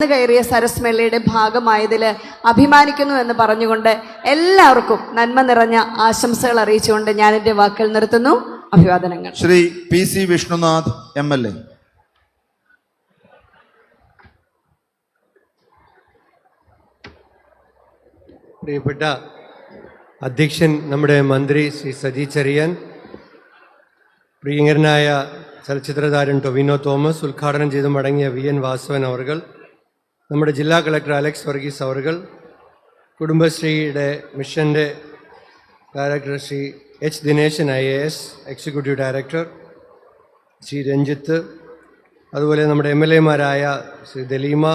ഇന്ന് കയറിയ സരസ്മേളയുടെ ഭാഗമായതിൽ അഭിമാനിക്കുന്നു എന്ന് പറഞ്ഞുകൊണ്ട് എല്ലാവർക്കും നന്മ നിറഞ്ഞ ആശംസകൾ അറിയിച്ചുകൊണ്ട് ഞാൻ എന്റെ വാക്കുകൾ നിർത്തുന്നു. അഭിവാദനങ്ങൾ. Shri P C Vishnunath M L A. പ്രിയപ്പെട്ട അധ്യക്ഷൻ നമ്മുടെ മന്ത്രി ശ്രീ സജി ചെറിയാൻ പ്രിയങ്കരനായ ചലച്ചിത്രതാരൻ ടൊവിനോ തോമസ് ഉദ്ഘാടനം ചെയ്ത് മടങ്ങിയ വി എൻ വാസവൻ അവർകൾ നമ്മുടെ ജില്ലാ കളക്ടർ അലക്സ് വർഗീസ് അവർകൾ കുടുംബശ്രീയുടെ മിഷന്റെ director Shri H Dineshan I A S executive director Shri Ranjith അതുപോലെ നമ്മുടെ M L എമാരായ Shri Dalima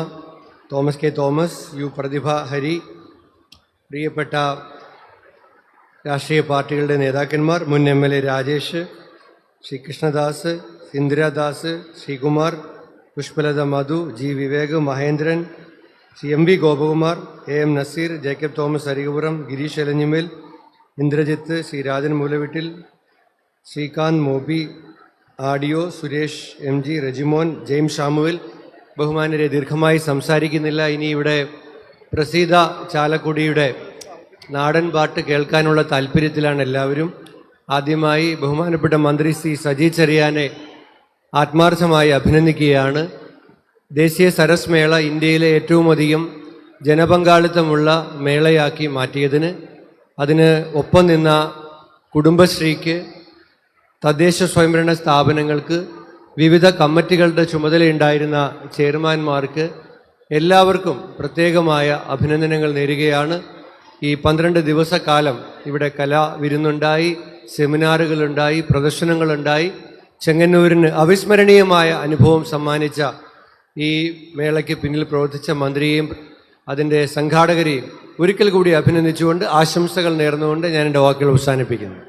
Thomas K Thomas U Prathibha Hari പ്രിയപ്പെട്ട രാഷ്ട്രീയ പാർട്ടികളുടെ നേതാക്കന്മാർ മുൻ M L A Rajesh Shri Krishnadas Indiradas Sreekumar Pushpalatha Madhu G. Vivek Mahendran C. M. V. Gopakumar A. M. Naseer Jacob Thomas Arikapuram Gireesh Elanjimel Indrajith Shri Rajan Moolavittil Sreekanth Moby ആഡിയോ Suresh M. G. Rejimon ജെയിം ഷാമുവിൽ. ബഹുമാനരെ ദീർഘമായി സംസാരിക്കുന്നില്ല. ഇനി ഇവിടെ പ്രസീത ചാലക്കുടിയുടെ നാടൻ പാട്ട് കേൾക്കാനുള്ള താല്പര്യത്തിലാണ് എല്ലാവരും. ആദ്യമായി ബഹുമാനപ്പെട്ട മന്ത്രി സി. സജി ചെറിയാനെ ആത്മാർത്ഥമായി അഭിനന്ദിക്കുകയാണ്. ദേശീയ സരസ് മേള ഇന്ത്യയിലെ ഏറ്റവും അധികം ജനപങ്കാളിത്തമുള്ള മേളയാക്കി മാറ്റിയതിന് അതിന് ഒപ്പം നിന്ന കുടുംബശ്രീക്ക് തദ്ദേശ സ്വയംഭരണ സ്ഥാപനങ്ങൾക്ക് വിവിധ കമ്മിറ്റികളുടെ ചുമതലയുണ്ടായിരുന്ന ചെയർമാൻമാർക്ക് എല്ലാവർക്കും പ്രത്യേകമായ അഭിനന്ദനങ്ങൾ നേരുകയാണ്. ഈ പന്ത്രണ്ട് ദിവസക്കാലം ഇവിടെ കലാ വിരുന്നുണ്ടായി സെമിനാറുകളുണ്ടായി പ്രദർശനങ്ങളുണ്ടായി. ചെങ്ങന്നൂരിന് അവിസ്മരണീയമായ അനുഭവം സമ്മാനിച്ച ഈ മേളയ്ക്ക് പിന്നിൽ പ്രവർത്തിച്ച മന്ത്രിയെയും അതിന്റെ സംഘാടകരെയും ഒരിക്കൽ കൂടി അഭിനന്ദിച്ചുകൊണ്ട് ആശംസകൾ നേർന്നുകൊണ്ട് ഞാൻ എന്റെ വാക്കുകൾ അവസാനിപ്പിക്കുന്നു.